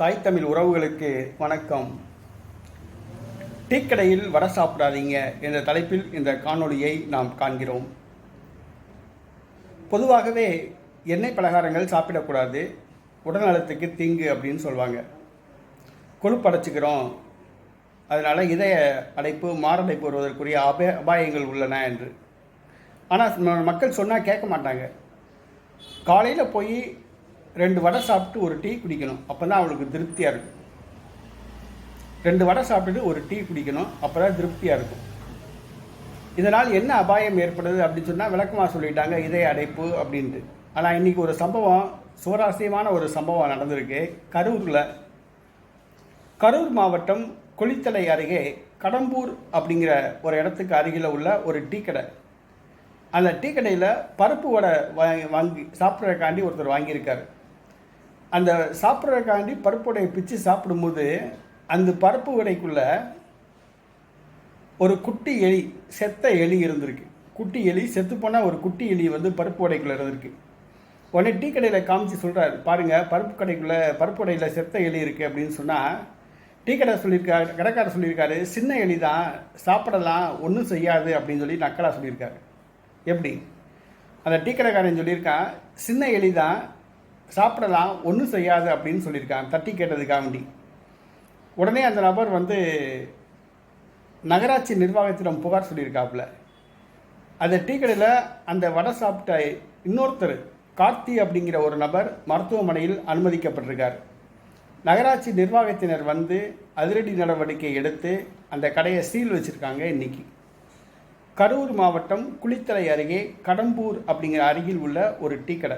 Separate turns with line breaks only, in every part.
தாய் தமிழ் உறவுகளுக்கு வணக்கம். டீக்கடையில் வடை சாப்பிடாதீங்க என்ற தலைப்பில் இந்த காணொளியை நாம் காண்கிறோம். பொதுவாகவே எண்ணெய் பலகாரங்கள் சாப்பிடக்கூடாது. உடல்நலத்துக்கு தீங்கு அப்படின்னு சொல்லுவாங்க கொழுப்படைச்சிக்கிறோம். அதனால் இதய அடைப்பு மாரடைப்பு வருவதற்குரிய அப அபாயங்கள் உள்ளன என்று. ஆனால் மக்கள் சொன்னால் கேட்க மாட்டாங்க. காலையில் போய் ரெண்டு வடை சாப்பிட்டு ஒரு டீ குடிக்கணும். அப்போ தான் அவளுக்கு திருப்தியாக இருக்கும். ரெண்டு வடை சாப்பிட்டுட்டு ஒரு டீ குடிக்கணும். அப்போ தான் திருப்தியாக இருக்கும். இதனால் என்ன அபாயம் ஏற்படுது அப்படின்னு சொன்னால் விளக்கமாக சொல்லிட்டாங்க இதய அடைப்பு அப்படின்ட்டு. ஆனால் இன்றைக்கி ஒரு சம்பவம் சுவாரஸ்யமான ஒரு சம்பவம் நடந்திருக்கு. கரூரில். கரூர் மாவட்டம் கொளித்தலை அருகே கடம்பூர் அப்படிங்கிற ஒரு இடத்துக்கு அருகில் உள்ள ஒரு டீ கடை. அந்த டீ கடையில் பருப்பு வடை வாங்கி வாங்கி சாப்பிட்றதுக்காண்டி ஒருத்தர் வாங்கியிருக்காரு. அந்த சாப்பிட்றதுக்காண்டி பருப்புடையை பிச்சு சாப்பிடும்போது அந்த பருப்பு வடைக்குள்ள ஒரு குட்டி எலி செத்த எலி இருந்திருக்கு. குட்டி எலி செத்து போனால் ஒரு குட்டி எலி வந்து பருப்பு வடைக்குள்ளே இருந்திருக்கு. உடனே டீ கடையில் காமிச்சு சொல்கிறாரு பாருங்கள் பருப்பு கடைக்குள்ளே பருப்பு உடையில் செத்த எலி இருக்குது அப்படின்னு சொன்னால் டீ கடை சொல்லியிருக்காரு கடைக்காரர் சொல்லியிருக்காரு சின்ன எலி தான் சாப்பிடலாம் ஒன்றும் செய்யாது அப்படின்னு சொல்லி நக்கலாக சொல்லியிருக்காரு. எப்படி? அந்த டீ கடைக்காரன் சொல்லியிருக்கான் சின்ன எலி தான் சாப்பிடலாம் ஒன்றும் செய்யாது அப்படின்னு சொல்லியிருக்காங்க. தட்டி கேட்டதுக்காக வேண்டி. உடனே அந்த நபர் வந்து நகராட்சி நிர்வாகத்திடம் புகார் சொல்லியிருக்காப்புல. அந்த டீ கடையில் அந்த வடை சாப்பிட்ட இன்னொருத்தர் கார்த்தி அப்படிங்கிற ஒரு நபர் மருத்துவமனையில் அனுமதிக்கப்பட்டிருக்கார். நகராட்சி நிர்வாகத்தினர் வந்து அதிரடி நடவடிக்கை எடுத்து அந்த கடையை சீல் வச்சுருக்காங்க இன்னைக்கு. கரூர் மாவட்டம் குளித்தலை அருகே கடம்பூர் அப்படிங்கிற அருகில் உள்ள ஒரு டீ கடை.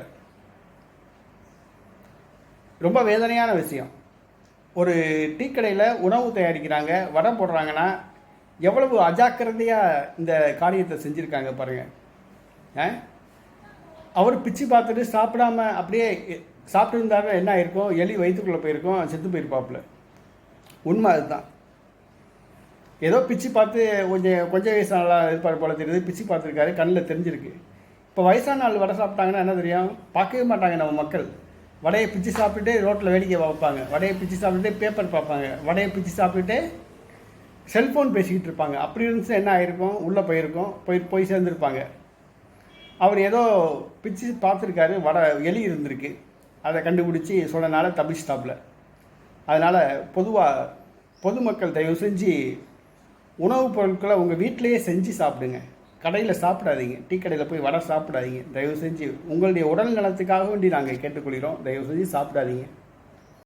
ரொம்ப வேதனையான விஷயம். ஒரு டீ கடையில் உணவு தயாரிக்கிறாங்க வடை போடுறாங்கன்னா எவ்வளவு அஜாக்கிரதையாக இந்த காரியத்தை செஞ்சுருக்காங்க பாருங்கள் ஆ? அவர் பிச்சு பார்த்துட்டு சாப்பிடாம அப்படியே சாப்பிட்டு இருந்தாருன்னா என்ன ஆயிருக்கும் எலி வயிற்றுக்குள்ளே போயிருக்கும் செத்து போயிருப்பாப்புல. உண்மை அதுதான். ஏதோ பிச்சு பார்த்து கொஞ்சம் கொஞ்சம் வயசான இருப்பார் போல தெரியுது பிச்சு பார்த்துருக்காரு கண்ணில் தெரிஞ்சிருக்கு. இப்போ வயசான ஆள் வடை சாப்பிட்டாங்கன்னா என்ன தெரியும்? பார்க்கவே மாட்டாங்க நம்ம மக்கள். வடையை பிச்சு சாப்பிட்டுட்டு ரோட்டில் வேடிக்கை பார்ப்பாங்க. வடையை பிச்சு சாப்பிட்டுட்டு பேப்பர் பார்ப்பாங்க. வடையை பிச்சு சாப்பிட்டுட்டு செல்ஃபோன் பேசிக்கிட்டு இருப்பாங்க. அப்படி இருந்துச்சு என்ன ஆயிருக்கும்? உள்ளே போயிருக்கும். போய் போய் சேர்ந்துருப்பாங்க. அவர் ஏதோ பிச்சு பார்த்துருக்காரு. வடை எலி இருந்திருக்கு. அதை கண்டுபிடிச்சி சொன்னனால தப்பிச்சிட்டாப்புல. அதனால் பொதுவாக பொதுமக்கள் தயவு செஞ்சு உணவுப் பொருட்களை உங்கள் வீட்டிலேயே செஞ்சு சாப்பிடுங்க. கடையில் சாப்பிடாதீங்க. டீ கடையில் போய் வடை சாப்பிடாதீங்க. தயவு செஞ்சு உங்களுடைய உடல் நலத்துக்காக வேண்டி நாங்கள் கேட்டுக்கொள்கிறோம். தயவு செஞ்சு சாப்பிடாதீங்க.